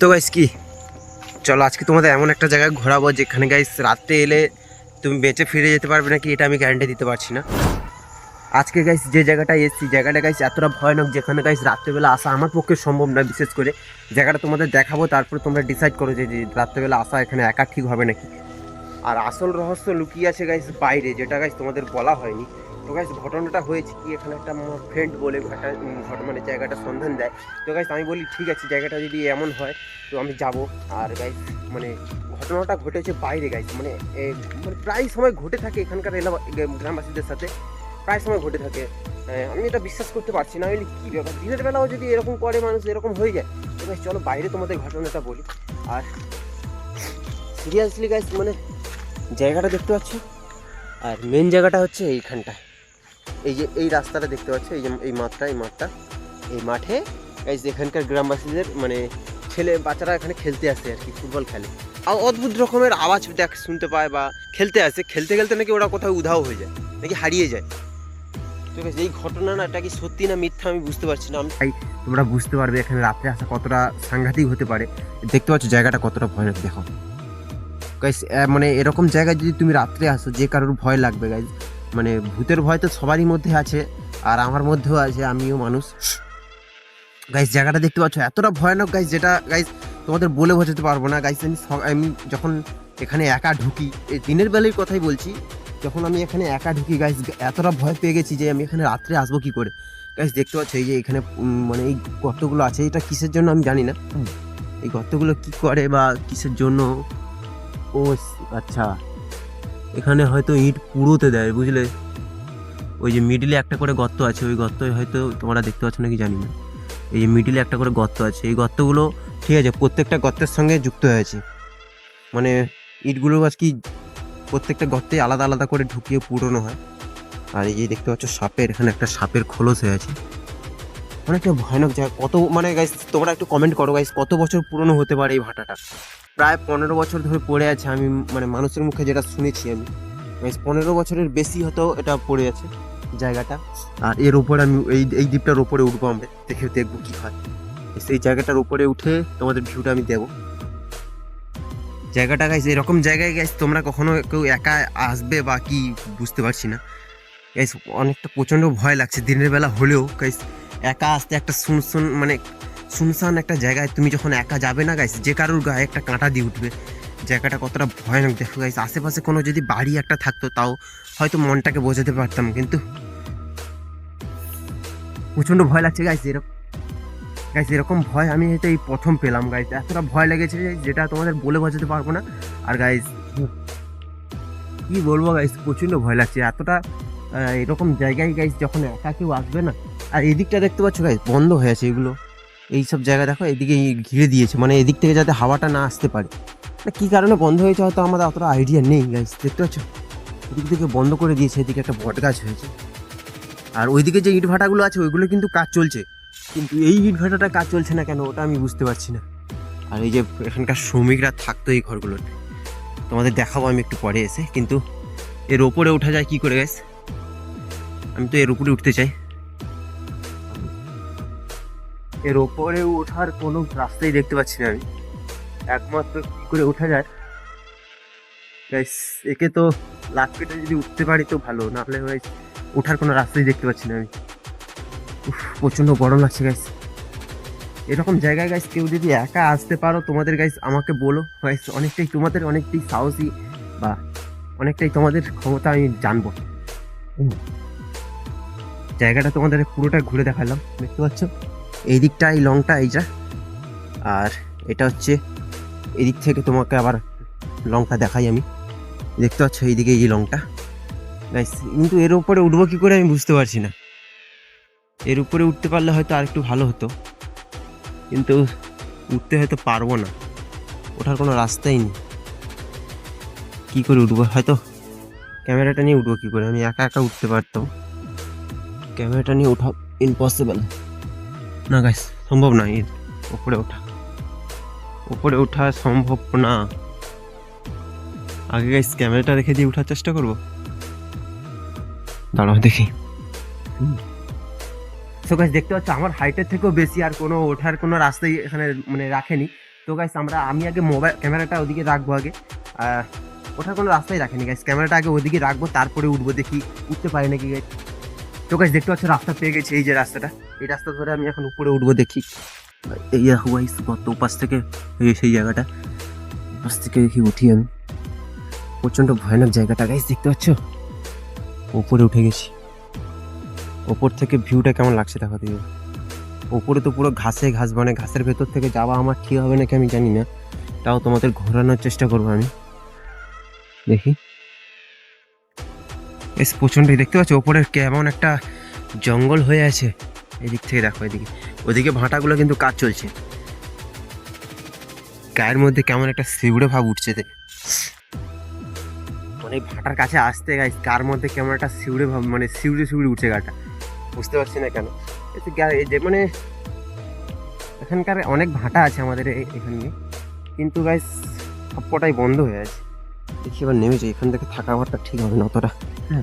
তো গাইস কি? চলো, আজকে তোমাদের এমন একটা জায়গায় ঘোরাবো যেখানে গাইস রাত্রে এলে তুমি বেঁচে ফিরে যেতে পারবে নাকি এটা আমি গ্যারান্টি দিতে পারছি না। আজকে গাইস যে জায়গাটা এসেছি, জায়গাটা গাইস এতটা ভয়ানক যেখানে গাইস রাত্রেবেলা আসা আমার পক্ষে সম্ভব না বিশেষ করে। জায়গাটা তোমাদের দেখাবো, তারপর তোমরা ডিসাইড করো যে রাত্রেবেলা আসা এখানে একা ঠিক হবে নাকি। আর আসল রহস্য লুকিয়ে আছে গাইস বাইরে, যেটা গাইস তোমাদের বলা হয়নি। তো গাইস ঘটনাটা হয়েছে কি? এখানে একটা আমার ফ্রেন্ড বলে একটা মানে জায়গাটা সন্ধান দেয়। তো গাইস আমি বলি ঠিক আছে জায়গাটা যদি এমন হয় তো আমি যাব। আর গাইস মানে ঘটনাটা ঘটেছে বাইরে গাইস মানে মানে প্রায় সময় ঘটে থাকে এখানকার এলাকা গ্রামবাসীদের সাথে। প্রায় সময় ঘটে থাকে। আমি এটা বিশ্বাস করতে পারছি না। বলি, কী ব্যাপার? দিনের বেলাও যদি এরকম করে মানুষ এরকম হয়ে যায়? তো গাইস চলো বাইরে তোমাদের ঘটনাটা বলি। আর সিরিয়াসলি গাইস মানে জায়গাটা দেখতে পাচ্ছ? আর মেন জায়গাটা হচ্ছে এইখানটা এই যে এই রাস্তাটা দেখতে পাচ্ছ এই যে এই মাঠটা এই মাঠটা। এই মাঠে গাইস এখানকার গ্রামবাসীদের মানে ছেলে বাচ্চারা এখানে খেলতে আসে আর কি ফুটবল খেলে। আর অদ্ভুত রকমের আওয়াজ দেখ শুনতে পায় বা খেলতে আসে। খেলতে খেলতে নাকি ওরা কোথাও উধাও হয়ে যায় নাকি হারিয়ে যায়। তো guys, এই ঘটনা না এটা কি সত্যি না মিথ্যা আমি বুঝতে পারছি না। আমি তোমরা বুঝতে পারবে এখানে রাত্রে আসা কতটা সাংঘাতিক হতে পারে। দেখতে পাচ্ছ জায়গাটা কতটা ভয়ানক দেখো। গাইস মানে এরকম জায়গায় যদি তুমি রাত্রে আসো যে কারোর ভয় লাগবে গাইজ মানে ভূতের ভয় তো সবারই মধ্যে আছে আর আমার মধ্যেও আছে আমিও মানুষ। গাইস জায়গাটা দেখতে পাচ্ছ এতটা ভয়ানক গাইস যেটা গাইস তোমাদের বলে বোঝাতে পারব না। গাইস আমি আমি যখন এখানে একা ঢুকি এই দিনের বেলার কথাই বলছি যখন আমি এখানে একা ঢুকি গাইস এতটা ভয় পেয়ে গেছি যে আমি এখানে রাত্রে আসব কি করে? গাইস দেখতে পাচ্ছ এই যে এখানে মানে এই গর্তগুলো আছে এটা কিসের জন্য আমি জানি না। এই গর্তগুলো কি করে বা কিসের জন্য? ও আচ্ছা। এখানে হয়তো ইট পুরোতে দেয়, বুঝলে? ওই যে মিডিলে একটা করে গর্ত আছে, ওই গর্ত হয়তো তোমরা দেখতে পাচ্ছ নাকি জানি না। এই যে মিডিলে একটা করে গর্ত আছে, এই গর্তগুলো, ঠিক আছে, প্রত্যেকটা গর্তের সঙ্গে যুক্ত হয়েছে। মানে ইটগুলো আজ কি প্রত্যেকটা গর্তে আলাদা আলাদা করে ঢুকিয়ে পুরনো হয়? আর এই যে দেখতে পাচ্ছ সাপের, এখানে একটা সাপের খোলস হয়ে আছে। অনেকটা ভয়ানক জায়গা, কত মানে গাইস তোমরা একটু কমেন্ট করো গাইস কত বছর পুরনো হতে পারে এই ভাটাটা? প্রায় পনেরো বছর ধরে পড়ে আছে আমি মানে মানুষের মুখে যেটা শুনেছি আমি। গাইস পনেরো বছরের বেশি হয়তো এটা পড়ে আছে জায়গাটা। আর এর উপরে আমি, এই এই দ্বীপটার উপরে উঠবো আমরা, দেখে, দেখব কী হয়। সেই জায়গাটার উপরে উঠে তোমাদের ভিউটা আমি দেবো। জায়গাটা গাইস এরকম জায়গায় গাইস তোমরা কখনো কেউ একা আসবে বা কি বুঝতে পারছি না। গাইস অনেকটা প্রচণ্ড ভয় লাগছে। দিনের বেলা হলেও গাইস একা আসতে একটা শুনশুন মানে শুনশান একটা জায়গায় তুমি যখন একা যাবে না গাইস যে কারোর গায়ে একটা কাঁটা দিয়ে উঠবে। জায়গাটা কতটা ভয়ানক দেখো গাইস আশেপাশে কোনো যদি বাড়ি একটা থাকতো, তাও হয়তো মনটাকে বোঝাতে পারতাম, কিন্তু প্রচণ্ড ভয় লাগছে গাইস এরকম গাইস এরকম ভয় আমি হয়তো এই প্রথম পেলাম গাইস এতটা ভয় লেগেছে যেটা তোমাদের বলে বোঝাতে পারব না। আর গাইস কি বলব গাইস প্রচণ্ড ভয় লাগছে, এতটা এরকম জায়গায় গাইস যখন একা কেউ আসবে না আর এদিকটা দেখতে পাচ্ছ গাইস বন্ধ হয়ে আছে এগুলো। এই সব জায়গা দেখো এদিকে ঘিরে দিয়েছে। মানে এদিক থেকে যাতে হাওয়াটা না আসতে পারে। না কী কারণে বন্ধ হয়েছে হয়তো আমাদের অতটা আইডিয়া নেই গাইস দেখতে পাচ্ছ? এদিক থেকে বন্ধ করে দিয়েছে, এদিকে একটা বট গাছ হয়েছে। আর ওইদিকে যে ইট ভাটাগুলো আছে, ওইগুলো কিন্তু কাজ চলছে। কিন্তু এই ইট ভাটাটা কাজ চলছে না কেন, ওটা আমি বুঝতে পারছি না। আর এই যে এখানকার শ্রমিকরা থাকতো এই ঘরগুলোতে। তোমাদের দেখাবো আমি একটু পরে এসে। কিন্তু এর ওপরে ওঠা যায় কি করে গ্যাস আমি তো এর উপরে উঠতে চাই। এর ওপরে ওঠার কোনো রাস্তাই দেখতে পাচ্ছি না আমি। একমাত্র কি করে ওঠা যায়? গাইস একে তো লাভ কেটে যদি উঠতে পারি তো ভালো, না হলে গাইস ওঠার কোনো রাস্তাই দেখতে পাচ্ছি না আমি। প্রচণ্ড গরম লাগছে গাইস এরকম জায়গায় গাইস কেউ যদি একা আসতে পারো, তোমাদের গাইস আমাকে বলো। গাইস অনেকটাই তোমাদের, অনেকটাই সাহসী বা অনেকটাই তোমাদের ক্ষমতা আমি জানব। জায়গাটা তোমাদের পুরোটা ঘুরে দেখালাম, দেখতে পাচ্ছ? এই দিকটা এই লংটা এইটা আর এটা হচ্ছে এদিক থেকে তোমাকে আবার লংটা দেখাই আমি। দেখতে পাচ্ছ এইদিকে এই লংটা গাইস কিন্তু এর উপরে উঠবো কী করে আমি বুঝতে পারছি না। এর উপরে উঠতে পারলে হয়তো আর একটু ভালো হতো। কিন্তু উঠতে হয়তো পারব না। ওঠার কোনো রাস্তাই নেই। কী করে উঠবো? হয়তো ক্যামেরাটা নিয়ে উঠবো কী করে? আমি একা একা উঠতে পারতাম। ক্যামেরাটা নিয়ে ওঠা ইম্পসিবল না গাইস সম্ভব না এর উপরে ওঠা। উপরে ওঠা সম্ভব না। আগে গাইস ক্যামেরাটা রেখে দিয়ে ওঠার চেষ্টা করব? দাঁড়াও, দেখি। সো গাইস দেখতে পাচ্ছ, আমার হাইটের থেকেও বেশি আর কোনো ওঠার কোনো রাস্তাই এখানে মানে রাখেনি। তো গাইস আমরা, আমি আগে মোবাইল ক্যামেরাটা ওদিকে রাখব আগে। ওঠার কোনো রাস্তাই রাখেনি গাইস ক্যামেরাটা আগে ওদিকে রাখব, তারপরে উঠবো, দেখি উঠতে পারি নাকি গাইস তো গাইস দেখতে পাচ্ছ, রাস্তা পেয়ে গেছি, এই যে রাস্তাটা। এই রাস্তা ধরে আমি এখন উপরে উঠবো দেখি। এই কত উপাস থেকে সেই জায়গাটা। উপাস থেকে দেখি উঠি আমি। প্রচণ্ড ভয়ানক জায়গাটা গাইস দেখতে পাচ্ছ? ওপরে উঠে গেছি। ওপর থেকে ভিউটা কেমন লাগছে দেখো দিয়ে ওপরে তো পুরো ঘাসে ঘাস মানে ঘাসের ভেতর থেকে যাওয়া আমার ঠিক হবে নাকি আমি জানি না। তাও তোমাদের ঘোরানোর চেষ্টা করব আমি। দেখি। বেশ প্রচণ্ডই, দেখতে পাচ্ছ? ওপরে কেমন একটা জঙ্গল হয়ে আছে। এদিক থেকে দেখো, এদিকে। ওদিকে ভাঁটাগুলো কিন্তু কাজ চলছে। গায়ের মধ্যে কেমন একটা শিউড়ে ভাব উঠছে। মানে ভাঁটার কাছে আসতে গাই কার মধ্যে কেমন একটা শিউড়ে ভাব মানে শিউড়ে শিউড়ে উঠছে গাটা। বুঝতে পারছি না কেন। যে মানে এখানকার অনেক ভাঁটা আছে আমাদের এখানে। কিন্তু গাইস সবকটাই বন্ধ হয়ে আছে। দেখি এবার নেমেছে, এখান থেকে থাকা ঘরটা ঠিক হবে না অতটা। হ্যাঁ।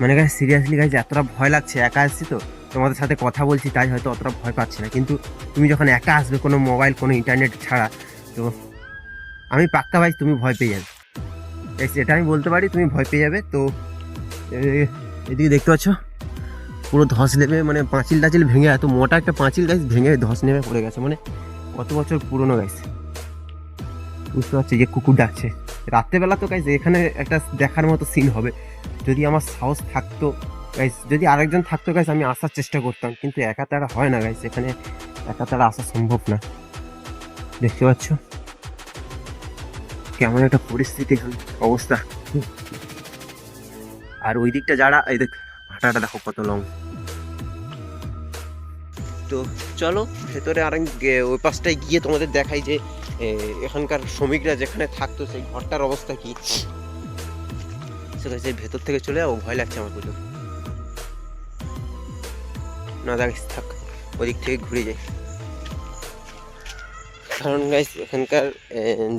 মানে গাইস সিরিয়াসলি গাইস এতটা ভয় লাগছে, একা আসছি তো, তোমাদের সাথে কথা বলছি, তাই হয়তো অতটা ভয় পাচ্ছি না। কিন্তু তুমি যখন একা আসবে কোনো মোবাইল কোনো ইন্টারনেট ছাড়া, তো আমি পাক্কা ভাই, তুমি ভয় পেয়ে যাবে। এই সেটা আমি বলতে পারি, তুমি ভয় পেয়ে যাবে, তো এদিকে দেখতে পাচ্ছ? পুরো ধস নেমে মানে পাঁচিল টাচিল ভেঙে, এত মোটা একটা পাঁচিল গাছ ভেঙে ধস নেমে পড়ে গেছে মানে কত বছর পুরনো গাছ বুঝতে পারছি যে কুকুর ডাকছে। রাত্রেবেলা তো গাইজ এখানে একটা দেখার মতো সিন হবে। যদি আমার সাহস থাকতো গাইজ যদি আরেকজন থাকতো গাইজ আমি আসার চেষ্টা করতাম, কিন্তু একা তারা হয় না গাইজ এখানে একা তারা আসা সম্ভব না। দেখতে পাচ্ছ? কেমন একটা পরিস্থিতি অবস্থা। আর ওই দিকটা যারা, এই দেখ, ভাটাটা দেখো কত লং তো চলো ভেতরে আর ওই পাশটায় গিয়ে তোমাদের দেখাই যে এখানকার শ্রমিকরা যেখানে থাকতো সেই ঘরটার অবস্থা কি। সেটা যে ভেতর থেকে চলে যাব ভয় লাগছে আমার প্রচুর। না, দেখ, থাক, ওদিক থেকে ঘুরে যাই। কারণ গাইস এখানকার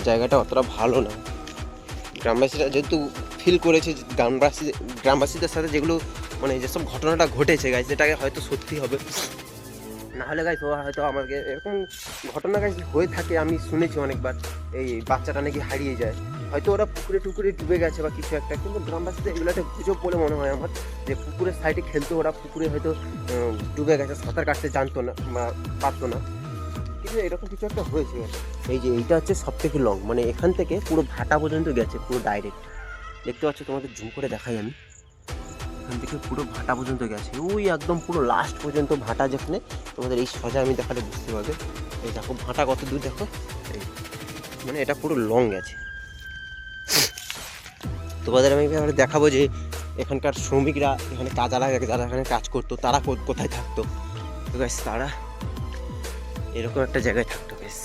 জায়গাটা অতটা ভালো না। গ্রামবাসীরা যেহেতু ফিল করেছে গ্রামবাসী, গ্রামবাসীদের সাথে যেগুলো মানে যেসব ঘটনাটা ঘটেছে গাইস এটাকে হয়তো সত্যি হবে। না হলে গাইস হয়তো আমাকে, এরকম ঘটনা গাইস হয়ে থাকে, আমি শুনেছি অনেকবার, এই বাচ্চাটা নাকি হারিয়ে যায়। হয়তো ওরা পুকুরে টুকুরে ডুবে গেছে বা কিছু একটা, কিন্তু গ্রামবাসীদের এগুলো একটা গুজব বলে মনে হয় আমার, যে পুকুরের সাইডে খেলতে ওরা, পুকুরে হয়তো ডুবে গেছে, সাঁতার কাটতে জানতো না, বা পারতো না। কিন্তু এরকম কিছু একটা হয়েছে। এই যে, এইটা হচ্ছে সব থেকে লং মানে এখান থেকে পুরো ভাটা পর্যন্ত গেছে, পুরো ডাইরেক্ট দেখতে পাচ্ছ, তোমাদের জুম করে দেখাই আমি। এখান থেকে পুরো ভাটা পর্যন্ত গেছে। ওই একদম পুরো লাস্ট পর্যন্ত ভাটা যেখানে তোমাদের এই সোজা আমি দেখালে বুঝতে পারবে। এই দেখো ভাটা কত দূর দেখো। এই মানে এটা পুরো লং গেছে। তোমাদের আমি এবারে দেখাবো যে এখানকার শ্রমিকরা এখানে কাজারা যারা এখানে কাজ করতো, তারা কোথায় থাকতো? তো গাইস তারা এরকম একটা জায়গায় থাকতো বেশ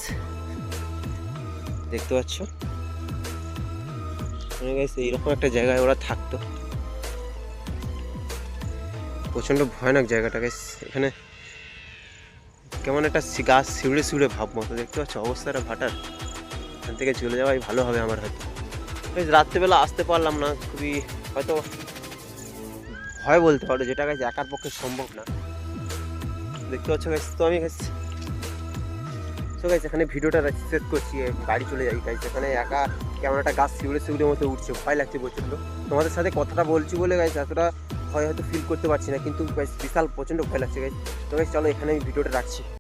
দেখতে পাচ্ছ? মানে এইরকম একটা জায়গায় ওরা থাকতো। প্রচণ্ড ভয়ানক জায়গাটা গাইস এখানে কেমন একটা গাছ শিউড়ে শিউড়ে ভাব মতো। দেখতে পাচ্ছ অবস্থাটা ভাটার। এখান থেকে চলে যাওয়াই ভালো হবে আমার হয়তো। রাত্রেবেলা আসতে পারলাম না। খুবই হয়তো ভয় বলতে পারো, যেটা গাছ একার পক্ষে সম্ভব না। দেখতে পাচ্ছ গাছ, তো আমি গাছ তো গাইস এখানে ভিডিওটা শেষ করছি বাড়ি চলে যাই। গাইস এখানে একা কেমন একটা গাছ শিউড়ে শিউড়ে মতো উঠছে। ভয় লাগছে প্রচণ্ড। তোমাদের সাথে কথাটা বলছি বলে গাইস এতটা ভয় হয়তো ফিল করতে পারছি না, কিন্তু বিশাল প্রচণ্ড ভয় লাগছে গাইস তো চলো এখানে আমি ভিডিওটা রাখছি।